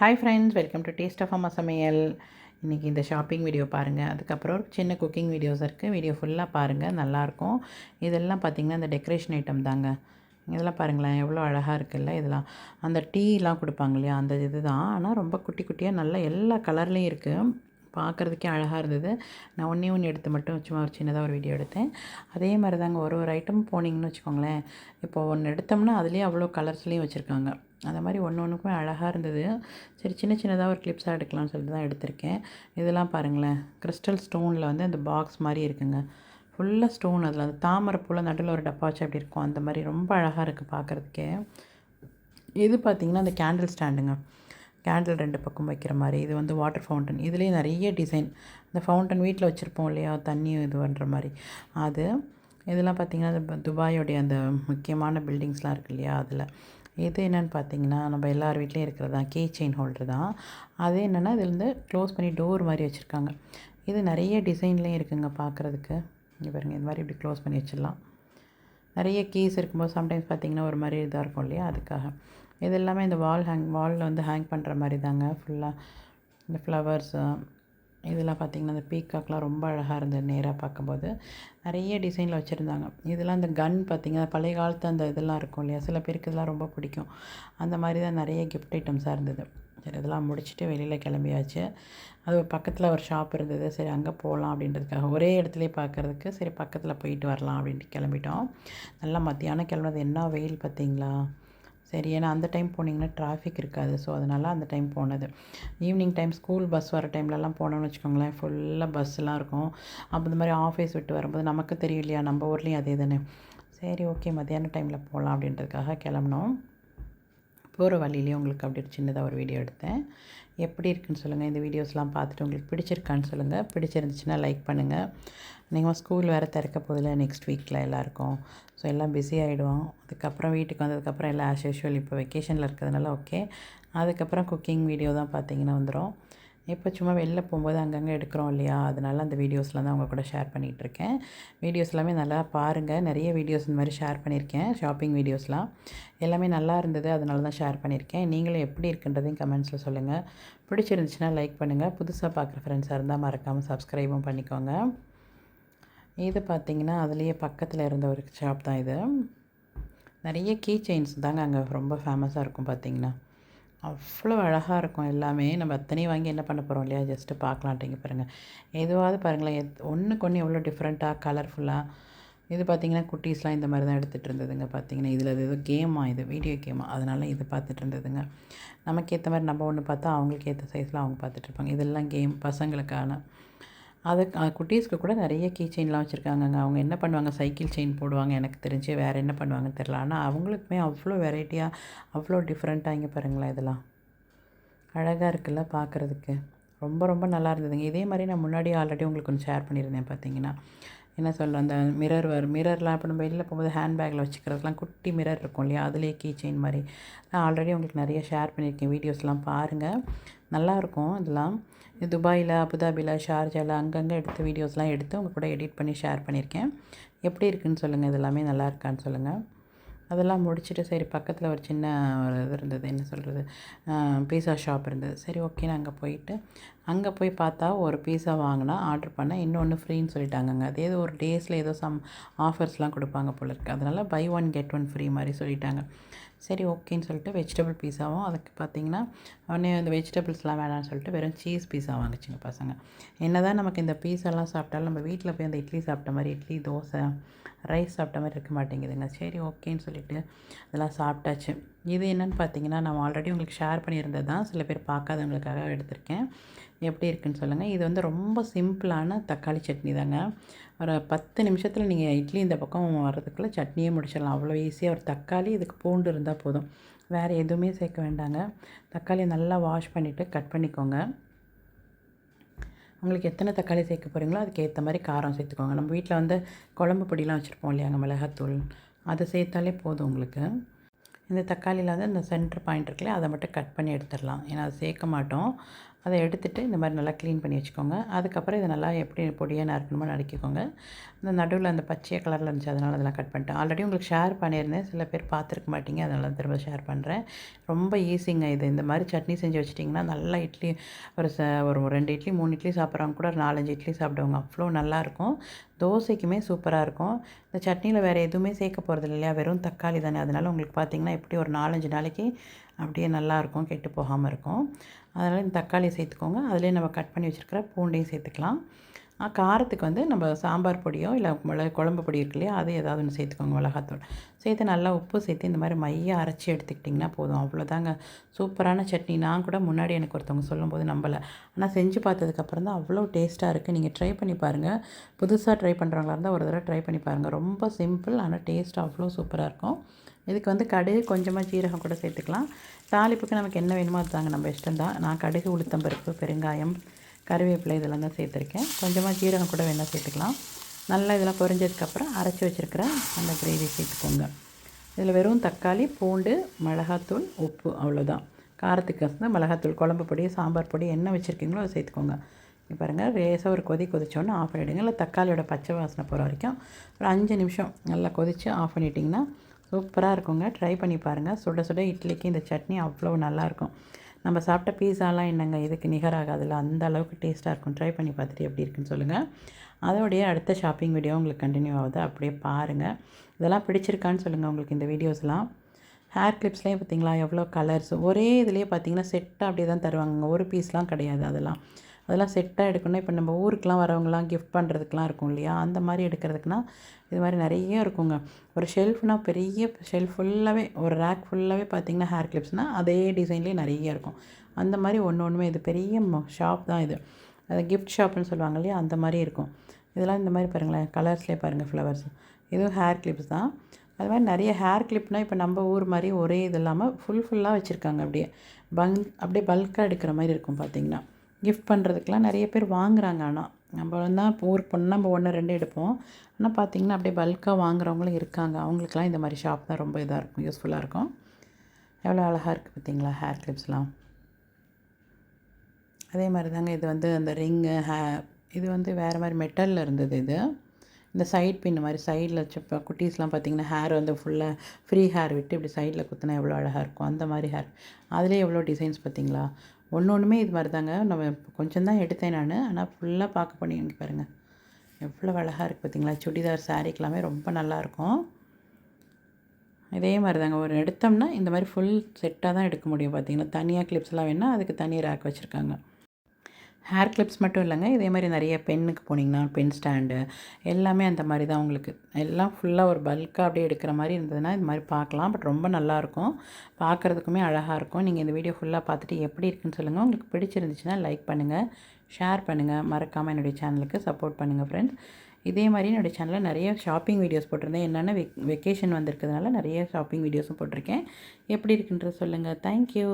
Hi friends welcome to taste of அம்மா சமையல் இன்றைக்கி இந்த ஷாப்பிங் வீடியோ பாருங்கள் அதுக்கப்புறம் ஒரு சின்ன குக்கிங் வீடியோஸ் இருக்குது வீடியோ ஃபுல்லாக பாருங்கள் நல்லாயிருக்கும் இதெல்லாம் பார்த்திங்கன்னா இந்த டெக்கரேஷன் ஐட்டம் தாங்க. இதெல்லாம் பாருங்களேன். எவ்வளோ அழகாக இருக்குல்ல இதெல்லாம். அந்த டீலாம் கொடுப்பாங்க இல்லையா? அந்த இது தான் ஆனால் ரொம்ப குட்டி குட்டியாக நல்லா எல்லா கலர்லேயும் இருக்குது பார்க்குறதுக்கே அழகாக இருந்தது. நான் ஒன்றே ஒன்று எடுத்து மட்டும் சும்மா ஒரு சின்னதாக ஒரு வீடியோ எடுத்தேன். அதே மாதிரி தாங்க ஒரு ஒரு ஐட்டம் போனீங்கன்னு வச்சுக்கோங்களேன். இப்போ ஒன்று எடுத்தோம்னா அதுலேயே அவ்வளோ கலர்ஸ்லேயும் வச்சுருக்காங்க. அந்த மாதிரி ஒன்று ஒன்றுக்குமே அழகாக இருந்தது. சரி சின்ன சின்னதாக ஒரு கிளிப்ஸாக எடுக்கலாம்னு சொல்லிட்டு தான் எடுத்திருக்கேன். இதெல்லாம் பாருங்களேன். கிறிஸ்டல் ஸ்டோனில் வந்து அந்த பாக்ஸ் மாதிரி இருக்குங்க. ஃபுல்லாக ஸ்டோன் அதில். அந்த தாமரை பூவில் நடுவில் ஒரு டப்பா வச்சு அப்படி இருக்கும். அந்த மாதிரி ரொம்ப அழகாக இருக்குது பார்க்குறதுக்கே. இது பார்த்திங்கன்னா அந்த கேண்டில் ஸ்டாண்டுங்க கேண்டில் ரெண்டு பக்கம் வைக்கிற மாதிரி இது வந்து வாட்டர் ஃபவுண்டன். இதுலேயே நிறைய டிசைன். இந்த ஃபவுண்டன் வீட்டில் வச்சுருப்போம் இல்லையா? தண்ணி இது பண்ணுற மாதிரி. அது இதெல்லாம் பார்த்திங்கன்னா துபாயோடைய அந்த முக்கியமான பில்டிங்ஸ்லாம் இருக்குது இல்லையா அதில். இது என்னென்னு பார்த்தீங்கன்னா நம்ம எல்லார் வீட்லேயும் இருக்கிறது தான் கீ செயின் ஹோல்டர் தான். அது என்னென்னா இதுலேருந்து க்ளோஸ் பண்ணி டோர் மாதிரி வச்சுருக்காங்க. இது நிறைய டிசைன்லேயும் இருக்குங்க பார்க்குறதுக்கு இங்கே பாருங்கள் இந்த மாதிரி இப்படி க்ளோஸ் பண்ணி வச்சிடலாம். நிறைய கீஸ் இருக்கும்போது சம்டைம்ஸ் பார்த்திங்கன்னா ஒரு மாதிரி இதாக இருக்கும் இல்லையா? அதுக்காக. இது எல்லாமே இந்த வால் ஹேங் வாலில் வந்து ஹேங் பண்ணுற மாதிரி தாங்க ஃபுல்லாக இந்த ஃப்ளவர்ஸு இதெல்லாம் பார்த்திங்கன்னா இந்த பீக்காக்லாம் ரொம்ப அழகாக இருந்தது நேராக பார்க்கும்போது நிறைய டிசைனில் வச்சுருந்தாங்க. இதெல்லாம் இந்த கன் பார்த்திங்கன்னா பழைய காலத்து அந்த இதெல்லாம் இருக்கும் இல்லையா? சில பேருக்கு இதெல்லாம் ரொம்ப பிடிக்கும். அந்த மாதிரி தான் நிறைய கிஃப்ட் ஐட்டம்ஸாக இருந்தது. சரி இதெல்லாம் முடிச்சுட்டு வெளியில் கிளம்பியாச்சு. அது பக்கத்தில் ஒரு ஷாப் இருந்தது. சரி அங்கே போகலாம் அப்படின்றதுக்காக ஒரே இடத்துலையே பார்க்குறதுக்கு சரி பக்கத்தில் போயிட்டு வரலாம் அப்படின்ட்டு கிளம்பிட்டோம். நல்லா மத்தியானம் கிளம்புனது. என்ன வெயில் பார்த்திங்களா சரி ஏன்னா அந்த டைம் போனீங்கன்னா டிராஃபிக் இருக்காது. ஸோ அதனால் அந்த டைம் போனது. ஈவினிங் டைம் ஸ்கூல் பஸ் வர டைம்லலாம் போனோம்னு வச்சுக்கோங்களேன். ஃபுல்லாக பஸ்ஸெலாம் இருக்கும். அப்போ இந்த மாதிரி ஆஃபீஸ் விட்டு வரும்போது நமக்கு தெரியும் இல்லையா நம்ம ஊர்லேயும் அதே தானே சரி ஓகே மத்தியான டைமில் போகலாம் அப்படின்றதுக்காக கிளம்புனோம். போகிற வழியிலேயே உங்களுக்கு அப்படி ஒரு சின்னதாக ஒரு வீடியோ எடுத்தேன். எப்படி இருக்குன்னு சொல்லுங்கள் இந்த வீடியோஸ்லாம் பார்த்துட்டு உங்களுக்கு பிடிச்சிருக்கான்னு சொல்லுங்கள் பிடிச்சிருந்துச்சுன்னா லைக் பண்ணுங்கள் நீங்கள் ஸ்கூல் வேறு திறக்க போதில் நெக்ஸ்ட் வீக்கில் எல்லாருக்கும். ஸோ எல்லாம் பிஸி ஆகிடுவோம் அதுக்கப்புறம் வீட்டுக்கு வந்ததுக்கப்புறம் எல்லாம் ஆஸ் யூஷுவல் இப்போ வெக்கேஷனில் இருக்கிறதுனால ஓகே அதுக்கப்புறம் குக்கிங் வீடியோ தான் பார்த்தீங்கன்னா வந்துடும் இப்போ சும்மா வெளில போகும்போது அங்கங்கே எடுக்கிறோம் இல்லையா? அதனால அந்த வீடியோஸ்லாம் தான் அவங்க கூட ஷேர் பண்ணிகிட்ருக்கேன். வீடியோஸ் எல்லாமே நல்லா பாருங்கள் நிறைய வீடியோஸ் இந்த மாதிரி ஷேர் பண்ணியிருக்கேன். ஷாப்பிங் வீடியோஸ்லாம் எல்லாமே நல்லா இருந்தது. அதனால தான் ஷேர் பண்ணியிருக்கேன். நீங்களும் எப்படி இருக்குன்றதையும் கமெண்ட்ஸில் சொல்லுங்கள் பிடிச்சிருந்துச்சுன்னா லைக் பண்ணுங்கள் புதுசாக பார்க்குற ஃப்ரெண்ட்ஸாக இருந்தால் மறக்காமல் சப்ஸ்கிரைபும் பண்ணிக்கோங்க. இது பார்த்திங்கன்னா அதுலேயே பக்கத்தில் இருந்த ஒரு ஷாப் தான் இது. நிறைய கீ செயின்ஸ் தாங்க அங்கே ரொம்ப ஃபேமஸாக இருக்கும் பார்த்திங்கன்னா. அவ்வளோ அழகாக இருக்கும் எல்லாமே. நம்ம அத்தனை வாங்கி என்ன பண்ண போகிறோம் இல்லையா? ஜஸ்ட்டு பார்க்கலான்ட்டிங்க பாருங்கள் எதுவாவது பாருங்களேன். எத் ஒன்றுக்கு ஒன்று எவ்வளோ டிஃப்ரெண்ட்டாக கலர்ஃபுல்லாக இது பார்த்திங்கன்னா குட்டீஸ்லாம் இந்த மாதிரி தான் எடுத்துகிட்டு இருந்ததுங்க பார்த்திங்கன்னா இதில் ஏதோ கேமா இது வீடியோ கேமா. அதனால் இது பார்த்துட்டு இருந்ததுங்க. நமக்கு ஏற்ற மாதிரி நம்ம ஒன்று பார்த்தா அவங்களுக்கு ஏற்ற சைஸில் அவங்க பார்த்துட்ருப்பாங்க இதெல்லாம் கேம் பசங்களுக்கான அதை குட்டீஸ்க்கு கூட நிறைய கீ செயின்லாம் வச்சுருக்காங்கங்க. அவங்க என்ன பண்ணுவாங்க? சைக்கிள் செயின் போடுவாங்க. எனக்கு தெரிஞ்சு வேறு என்ன பண்ணுவாங்கன்னு தெரில ஆனால் அவங்களுக்குமே அவ்வளோ வெரைட்டியாக அவ்வளோ டிஃப்ரெண்ட்டாக இங்கே பாருங்களேன் இதெல்லாம். அழகாக இருக்குல்ல பார்க்குறதுக்கு ரொம்ப ரொம்ப நல்லா இருந்ததுங்க. இதே மாதிரி நான் முன்னாடி ஆல்ரெடி உங்களுக்கு கொஞ்சம் ஷேர் பண்ணியிருந்தேன் பார்த்தீங்கன்னா. என்ன சொல்ல அந்த மிரர் வரும் மிரர்லாம் இப்போ நம்ம வெளியில் போகும்போது ஹேண்ட்பேக்கில் வச்சுக்கிறதுலாம் குட்டி மிரர் இருக்கும் இல்லையா? அதுலேயே கீ செயின் மாதிரி. நான் ஆல்ரெடி உங்களுக்கு நிறைய ஷேர் பண்ணியிருக்கேன். வீடியோஸ்லாம் பாருங்கள் நல்லாயிருக்கும் இதெல்லாம். துபாயில் அபுதாபியில் ஷார்ஜாவில் அங்கங்கே எடுத்த வீடியோஸ்லாம் எடுத்து உங்கள் கூட எடிட் பண்ணி ஷேர் பண்ணியிருக்கேன். எப்படி இருக்குதுன்னு சொல்லுங்கள் இதெல்லாமே நல்லா இருக்கான்னு சொல்லுங்கள் அதெல்லாம் முடிச்சுட்டு சரி பக்கத்தில் ஒரு சின்ன ஒரு இது இருந்தது என்ன சொல்கிறது பீஸா ஷாப் இருந்தது. சரி ஓகே நான் அங்கே போயிட்டு அங்கே போய் பார்த்தா ஒரு பீஸா வாங்கினா ஆர்டர் பண்ணால் இன்னொன்று ஃப்ரீன்னு சொல்லிட்டாங்கங்க. அது ஏதோ ஒரு டேஸில் ஏதோ சம் ஆஃபர்ஸ்லாம் கொடுப்பாங்க போல இருக்குது அதனால் buy one get one free மாதிரி சொல்லிட்டாங்க. சரி ஓகேன்னு சொல்லிட்டு வெஜிடபிள் பீஸாவும் அதுக்கு பார்த்தீங்கன்னா உடனே அந்த வெஜிடபிள்ஸ்லாம் வேணாம்னு சொல்லிட்டு வெறும் சீஸ் பீஸா வாங்கிச்சிங்க பசங்க. என்ன தான் நமக்கு இந்த பீஸாலாம் சாப்பிட்டாலும் நம்ம வீட்டில் போய் அந்த இட்லி சாப்பிட்ட மாதிரி இட்லி தோசை ரைஸ் சாப்பிட்ட மாதிரி இருக்க மாட்டேங்குதுங்க. சரி ஓகேன்னு சொல்லிவிட்டு அதெல்லாம் சாப்பிட்டாச்சு. இது என்னென்னு பார்த்தீங்கன்னா நான் ஆல்ரெடி உங்களுக்கு ஷேர் பண்ணியிருந்தது தான். சில பேர் பார்க்காதவங்களுக்காக எடுத்திருக்கேன். எப்படி இருக்குன்னு சொல்லுங்கள் இது வந்து ரொம்ப சிம்பிளான தக்காளி சட்னி தாங்க. ஒரு பத்து நிமிஷத்தில் நீங்கள் இட்லி இந்த பக்கம் வர்றதுக்குள்ளே சட்னியே முடிச்சிடலாம். அவ்வளோ ஈஸியாக ஒரு தக்காளி இதுக்கு பூண்டு இருந்தால் போதும். வேறு எதுவுமே சேர்க்க வேண்டாங்க. தக்காளியை நல்லா வாஷ் பண்ணிவிட்டு கட் பண்ணிக்கோங்க. உங்களுக்கு எத்தனை தக்காளி சேர்க்க போகிறீங்களோ அதுக்கு ஏற்ற மாதிரி காரம் சேர்த்துக்கோங்க. நம்ம வீட்டில் வந்து குழம்பு பொடிலாம் வச்சுருப்போம் இல்லையாங்க மிளகாத்தூள். அதை சேர்த்தாலே போதும் உங்களுக்கு. இந்த தக்காளியில் வந்து இந்த சென்டர் பாயிண்ட் இருக்குல்ல அதை மட்டும் கட் பண்ணி எடுத்துடலாம். ஏன்னா அதை சேர்க்க மாட்டோம். அதை எடுத்துகிட்டு இந்த மாதிரி நல்லா க்ளீன் பண்ணி வச்சுக்கோங்க. அதுக்கப்புறம் இதை நல்லா எப்படி பொடியாக நறுக்கணுமோ நறுக்கிக்கோங்க. இந்த நடுவில் அந்த பச்சை கலரில் இருந்துச்சு அதனால் அதெல்லாம் கட் பண்ணிட்டேன். ஆல்ரெடி உங்களுக்கு ஷேர் பண்ணியிருந்தேன். சில பேர் பார்த்துருக்க மாட்டீங்க அதனால் திரும்ப ஷேர் பண்ணுறேன் ரொம்ப ஈஸிங்க இது. இந்த மாதிரி சட்னி செஞ்சு வச்சிட்டிங்கன்னா நல்லா இட்லி ஒரு ச ஒரு ரெண்டு இட்லி மூணு இட்லி சாப்பிட்றவங்க கூட ஒரு நாலஞ்சு இட்லி சாப்பிடுவாங்க. அவ்வளோ நல்லாயிருக்கும் தோசைக்குமே சூப்பராக இருக்கும். இந்த சட்னியில் வேறு எதுவுமே சேர்க்க போகிறது இல்லையா வெறும் தக்காளி தானே. அதனால் உங்களுக்கு பார்த்திங்கன்னா எப்படி ஒரு நாலஞ்சு நாளைக்கு அப்படியே நல்லாயிருக்கும் கெட்டு போகாமல் இருக்கும். அதனால் இந்த தக்காளி சேர்த்துக்கோங்க. அதிலே நம்ம கட் பண்ணி வச்சுருக்கிற பூண்டையும் சேர்த்துக்கலாம். காரத்துக்கு வந்து நம்ம சாம்பார் பொடியோ இல்லை மிளகு குழம்பு பொடி இருக்கு இல்லையா அது ஏதாவது ஒன்று சேர்த்துக்கோங்க மிளகாத்தூள். சேர்த்து நல்லா உப்பு சேர்த்து இந்த மாதிரி மையாக அரைச்சி எடுத்துக்கிட்டிங்கன்னா போதும். அவ்வளோதாங்க. சூப்பரான சட்னி. நான் கூட முன்னாடி எனக்கு ஒருத்தவங்க சொல்லும்போது நம்பலை. ஆனால் செஞ்சு பார்த்ததுக்கப்புறம் தான் அவ்வளோ டேஸ்ட்டாக இருக்குது நீங்கள் ட்ரை பண்ணி பாருங்கள் புதுசாக ட்ரை பண்ணுறவங்களா இருந்தால் ஒரு தடவை ட்ரை பண்ணி பாருங்கள் ரொம்ப சிம்பிள் ஆனால் டேஸ்ட் அவ்வளோ சூப்பராக இருக்கும். இதுக்கு வந்து கடுகு கொஞ்சமாக ஜீரகம் கூட சேர்த்துக்கலாம். தாளிப்புக்கு நமக்கு என்ன வேணுமோ அதுதாங்க நம்ம இஷ்டம் தான் நான் கடுகு உளுத்தம்பருப்பு பெருங்காயம் கருவேப்பிலை இதெல்லாம் தான் சேர்த்துருக்கேன். கொஞ்சமாக ஜீரகம் கூட வேணால் சேர்த்துக்கலாம். நல்லா இதெல்லாம் பொரிஞ்சதுக்கப்புறம் அரைச்சி வச்சுருக்கிற அந்த கிரேவி சேர்த்துக்கோங்க. இதில் வெறும் தக்காளி பூண்டு மிளகாத்தூள் உப்பு அவ்வளோதான் காரத்துக்கு வந்து மிளகாத்தூள் குழம்பு பொடி சாம்பார் பொடி என்ன வச்சுருக்கீங்களோ அதை சேர்த்துக்கோங்க. இப்போ பாருங்கள் லேசாக ஒரு கொதி கொதிச்சோன்னு ஆஃப் பண்ணிவிடுங்க இல்லை தக்காளியோட பச்சை வாசனை போகிற வரைக்கும் ஒரு அஞ்சு நிமிஷம் நல்லா கொதித்து ஆஃப் பண்ணிட்டிங்கன்னா சூப்பராக இருக்குங்க. ட்ரை பண்ணி பாருங்கள் சுட சுட இட்லிக்கு இந்த சட்னி அவ்வளோ நல்லாயிருக்கும் நம்ம சாப்பிட்ட பீஸாலாம் என்னங்க இதுக்கு நிகராகாதுல்ல? அந்த அளவுக்கு டேஸ்ட்டாக இருக்கும். ட்ரை பண்ணி பார்த்துட்டு எப்படி இருக்குன்னு சொல்லுங்கள் அதோடைய அடுத்த ஷாப்பிங் வீடியோ உங்களுக்கு கண்டினியூ ஆகுது. அப்படியே பாருங்கள் இதெல்லாம் பிடிச்சிருக்கான்னு சொல்லுங்கள் உங்களுக்கு இந்த வீடியோஸ்லாம் ஹேர் கிளிப்ஸ்லேயே பார்த்தீங்களா எவ்வளோ கலர்ஸ் ஒரே இதுலேயே பார்த்தீங்கன்னா செட்டாக அப்படியே தான் தருவாங்க ஒரு பீஸ்லாம் கிடையாது அதெல்லாம். அதெல்லாம் செட்டாக எடுக்கணும் இப்போ நம்ம ஊருக்கெலாம் வரவங்களாம் கிஃப்ட் பண்ணுறதுக்குலாம் இருக்கும் இல்லையா? அந்த மாதிரி எடுக்கிறதுக்குனா இது மாதிரி நிறைய இருக்குங்க. ஒரு ஷெல்ஃப்னால் பெரிய ஷெல்ஃப் ஃபுல்லாகவே ஒரு ரேக் ஃபுல்லாகவே பார்த்திங்கன்னா ஹேர் கிளிப்ஸ்னால் அதே டிசைன்லேயே நிறைய இருக்கும். அந்த மாதிரி ஒன்று ஒன்றுமே இது பெரிய ஷாப் தான் இது. அது கிஃப்ட் ஷாப்னு சொல்லுவாங்க இல்லையா? அந்த மாதிரி இருக்கும். இதெல்லாம் இந்த மாதிரி பாருங்களேன் கலர்ஸ்லேயே பாருங்கள் ஃப்ளவர்ஸ் இதுவும் ஹேர் கிளிப்ஸ் தான். அது மாதிரி நிறைய ஹேர் கிளிப்னால் இப்போ நம்ம ஊர் மாதிரி ஒரே இது இல்லாமல் ஃபுல் ஃபுல்லாக வச்சுருக்காங்க அப்படியே. பங் அப்படியே பல்காக எடுக்கிற மாதிரி இருக்கும் பார்த்திங்கன்னா. கிஃப்ட் பண்ணுறதுக்கெலாம் நிறைய பேர் வாங்குகிறாங்க ஆனால் நம்ம தான் ஊருக்கு போனால் நம்ம ஒன்று ரெண்டு எடுப்போம். ஆனால் பார்த்திங்கன்னா அப்படியே பல்காக வாங்குறவங்களும் இருக்காங்க. அவங்களுக்குலாம் இந்த மாதிரி ஷாப் தான் ரொம்ப இதாக இருக்கும் யூஸ்ஃபுல்லாக இருக்கும். எவ்வளோ அழகாக இருக்குது பார்த்திங்களா ஹேர் கிளிப்ஸ்லாம் அதே மாதிரி தாங்க இது வந்து அந்த ரிங்கு ஹே இது வந்து வேறு மாதிரி மெட்டலில் இருந்தது இது. இந்த சைட் பின் மாதிரி சைடில் வச்சப்போ குட்டீஸ்லாம் பார்த்திங்கன்னா ஹேர் வந்து ஃபுல்லாக ஃப்ரீ ஹேர் விட்டு இப்படி சைடில் குத்தினா எவ்வளோ அழகாக இருக்கும். அந்த மாதிரி ஹேர் அதிலே எவ்வளோ டிசைன்ஸ் பார்த்திங்களா? ஒன்று ஒன்றுமே இது மாதிரி தாங்க நம்ம கொஞ்சம் தான் எடுத்தேன் நான். ஆனால் ஃபுல்லாக பார்க்க பண்ணி இங்கே பாருங்கள் எவ்வளோ அழகாக இருக்குது பார்த்திங்களா சுடிதார் சாரீக்கெல்லாமே ரொம்ப நல்லாயிருக்கும். இதே மாதிரி தாங்க ஒரு எடுத்தோம்னா இந்த மாதிரி ஃபுல் செட்டாக தான் எடுக்க முடியும் பார்த்திங்கன்னா தனியாக கிளிப்ஸ்லாம் வேணால் அதுக்கு தனியாக ரேக் வச்சுருக்காங்க. ஹேர் கிளிப்ஸ் மட்டும் இல்லைங்க. இதே மாதிரி நிறைய பென்னுக்கு போனீங்கன்னா பென் ஸ்டாண்டு எல்லாமே அந்த மாதிரி தான் உங்களுக்கு. எல்லாம் ஃபுல்லாக ஒரு பல்காக அப்படியே எடுக்கிற மாதிரி இருந்ததுன்னா இந்த மாதிரி பார்க்கலாம். பட் ரொம்ப நல்லாயிருக்கும் பார்க்குறதுக்குமே அழகாக இருக்கும். நீங்கள் இந்த வீடியோ ஃபுல்லாக பார்த்துட்டு எப்படி இருக்குன்னு சொல்லுங்கள் உங்களுக்கு பிடிச்சிருந்துச்சுன்னா லைக் பண்ணுங்கள் ஷேர் பண்ணுங்கள் மறக்காமல் என்னுடைய சேனலுக்கு சப்போர்ட் பண்ணுங்கள் ஃப்ரெண்ட்ஸ் இதே மாதிரி என்னுடைய சேனலில் நிறைய ஷாப்பிங் வீடியோஸ் போட்டிருந்தேன். என்னென்ன வெக் வெக்கேஷன் வந்திருக்கிறதுனால நிறைய ஷாப்பிங் வீடியோஸும் போட்டிருக்கேன். எப்படி இருக்குன்றது சொல்லுங்கள் தேங்க்யூ